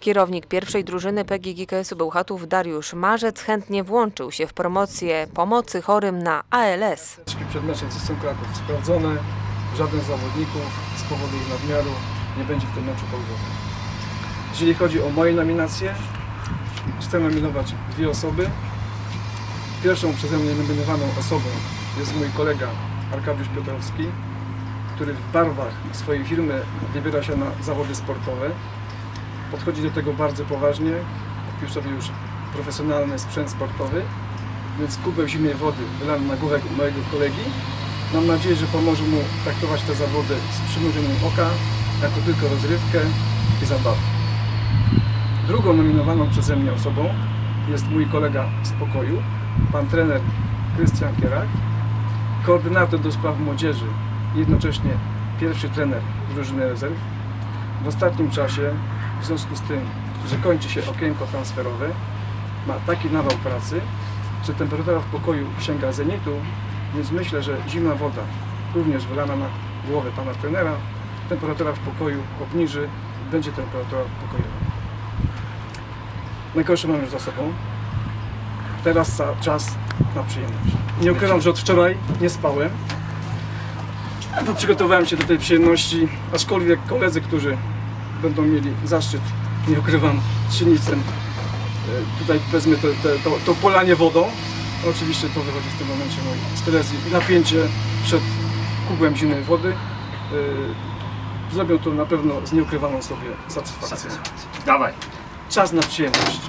Kierownik pierwszej drużyny PGGKS-u Bełchatów Dariusz Marzec chętnie włączył się w promocję pomocy chorym na ALS. Wszystkie przed meczem ze Kraków sprawdzone. Żaden z zawodników z powodu ich nadmiaru nie będzie w tym meczu pauzowy. Jeżeli chodzi o moje nominacje, chcę nominować dwie osoby. Pierwszą przeze mnie nominowaną osobą jest mój kolega Arkadiusz Piotrowski, który w barwach swojej firmy wybiera się na zawody sportowe. Podchodzi do tego bardzo poważnie. Kupił sobie już profesjonalny sprzęt sportowy, więc kubeł zimnej wody wylany na głowę mojego kolegi. Mam nadzieję, że pomoże mu traktować te zawody z przymrużeniem oka, jako tylko rozrywkę i zabawę. Drugą nominowaną przeze mnie osobą jest mój kolega z pokoju, pan trener Krystian Kierak, koordynator do spraw młodzieży jednocześnie pierwszy trener drużyny rezerw. W ostatnim czasie, w związku z tym, że kończy się okienko transferowe, ma taki nawał pracy, że temperatura w pokoju sięga zenitu, więc myślę, że zimna woda, również wylana na głowę pana trenera, temperatura w pokoju obniży, będzie temperatura pokojowa. Najgorsze mam już za sobą. Teraz za czas na przyjemność. Nie ukrywam, że od wczoraj nie spałem, bo przygotowałem się do tej przyjemności, aczkolwiek koledzy, którzy będą mieli zaszczyt, nie ukrywam, silnicem E, tutaj wezmę te, te, to, to polanie wodą. Oczywiście to wychodzi w tym momencie mój stres i napięcie przed kubłem zimnej wody. E, Zrobią to na pewno z nieukrywaną sobie satysfakcją. Dawaj. Czas na przyjemność.